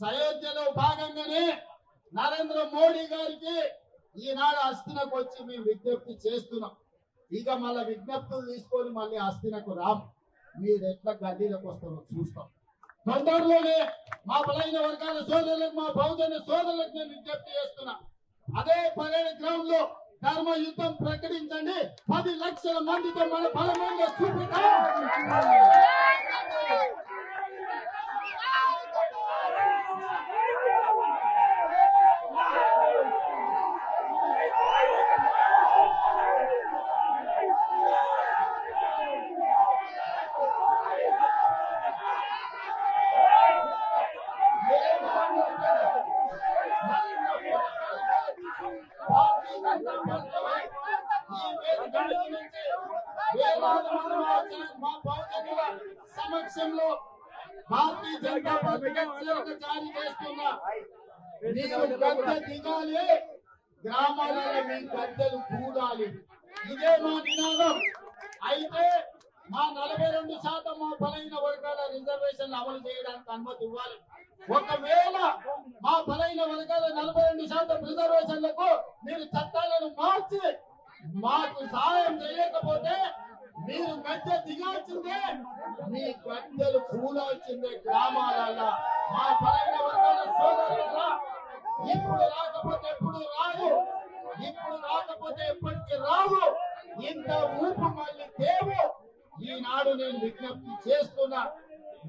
సయోధ్యలో భాగంగానే నరేంద్ర మోడీ గారికి ఈనాడు అస్థినకు వచ్చి మేము విజ్ఞప్తి చేస్తున్నాం. ఇక మళ్ళీ విజ్ఞప్తులు తీసుకొని మళ్ళీ అస్థినకు రాం. మీరు ఎట్లా గల్లీలకు వస్తారో చూస్తాం. తొందరలోనే మా బలైన వర్గాల సోదరులకు మా బహుజన సోదరులకు నేను విజ్ఞప్తి చేస్తున్నా. అదే పరేడ్ గ్రౌండ్లో ధర్మ యుద్ధం ప్రకటించండి. పది లక్షల మందితో మన బలమైన చూపిద్దాం సమక్షంలో భారతీయ జనతా పార్టీ హెచ్చరిక జారీ చేస్తున్నా నీవు గద్దె దిగాలి. గ్రామాలలో మీ గద్దలు కూడాలి. ఇదే మా నినాదం. అయితే మా నలభై రెండు శాతం మా బలైన వర్గాల రిజర్వేషన్ అమలు చేయడానికి అనుమతి ఇవ్వాలి. ఒకవేళ మా బలైన వర్గాల నలభై రెండు శాతం రిజర్వేషన్లకు మీరు చట్టాలను మార్చి మాకు సహాయం చేయకపోతే మీరు గడ్డ దిగాల్సిందే మీ గడ్డలు కూడాల్సిందే గ్రామాలలో మా పరంగ వర్గాల సోదరుల ఇప్పుడు రాకపోతే ఎప్పుడు రాదు ఇప్పుడు రాకపోతే ఎప్పటికీ రావు. ఇంత ఊపు మళ్ళీ దేవు ఈనాడు నేను విజ్ఞప్తి చేస్తున్నా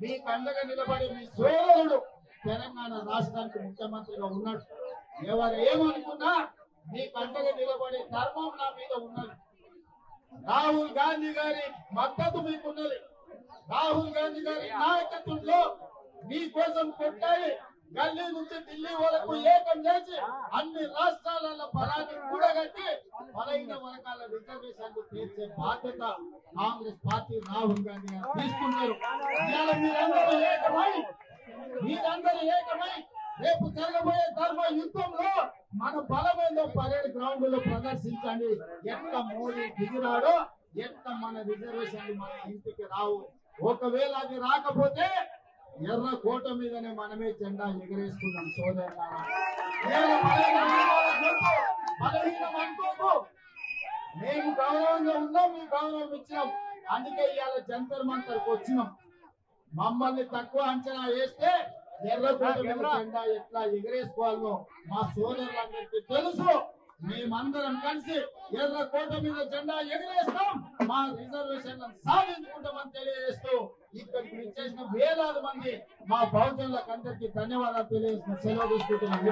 మీకు అండగా నిలబడి మీ సోదరుడు తెలంగాణ రాష్ట్రానికి ముఖ్యమంత్రిగా ఉన్నాడు. ఎవరు ఏమనుకున్నా మీ పంటగా నిలబడే ధర్మం నా మీద ఉన్నది. రాహుల్ గాంధీ గారి మద్దతు మీకున్నది. రాహుల్ గాంధీ గారి నాయకత్వంలో మీకోసం కొట్టాయి గల్లీ నుంచి ఢిల్లీ వరకు ఏకం చేసి అన్ని రాష్ట్రాలలో బలాన్ని కూడగట్టి బలహీన వర్గాల రిజర్వేషన్లు తీర్చే బాధ్యత కాంగ్రెస్ పార్టీ రాహుల్ గాంధీ గారు తీసుకున్నారు. మీరందరూ ఏకమై మీరందరూ ఏకమై రేపు జరగబోయే ధర్మ యుద్ధంలో మన బలమేదో పరేడ్ గ్రౌండ్లో ప్రదర్శించండి. ఎంత మోడీ దిగిరాడో ఎంత మన రిజర్వేషన్ మన ఇంటికి రావు. ఒకవేళ అది రాకపోతే ఎర్ర కోట మీదనే మనమే జెండా ఎగరేసుకున్నాం సోదరులారా. మేము గౌరవంగా ఉన్నాం మీ గౌరవం ఇచ్చినాం. అందుకే ఇవాళ జంతర్ మంతర్కి వచ్చినాం. మమ్మల్ని తక్కువ అంచనా వేస్తే జెండా ఎట్లా ఎగరేసుకోవాలో మా సోదరులందరికీ తెలుసు. మేమందరం కలిసి ఎర్రకోట మీద జెండా ఎగరేస్తాం. మా రిజర్వేషన్ సాధించుకుంటామని తెలియజేస్తూ ఇక్కడికి విచ్చేసిన వేలాది మంది మా బహుజనులకు అందరికీ ధన్యవాదాలు తెలియజేసిన సెలవు తీసుకుంటున్నాం.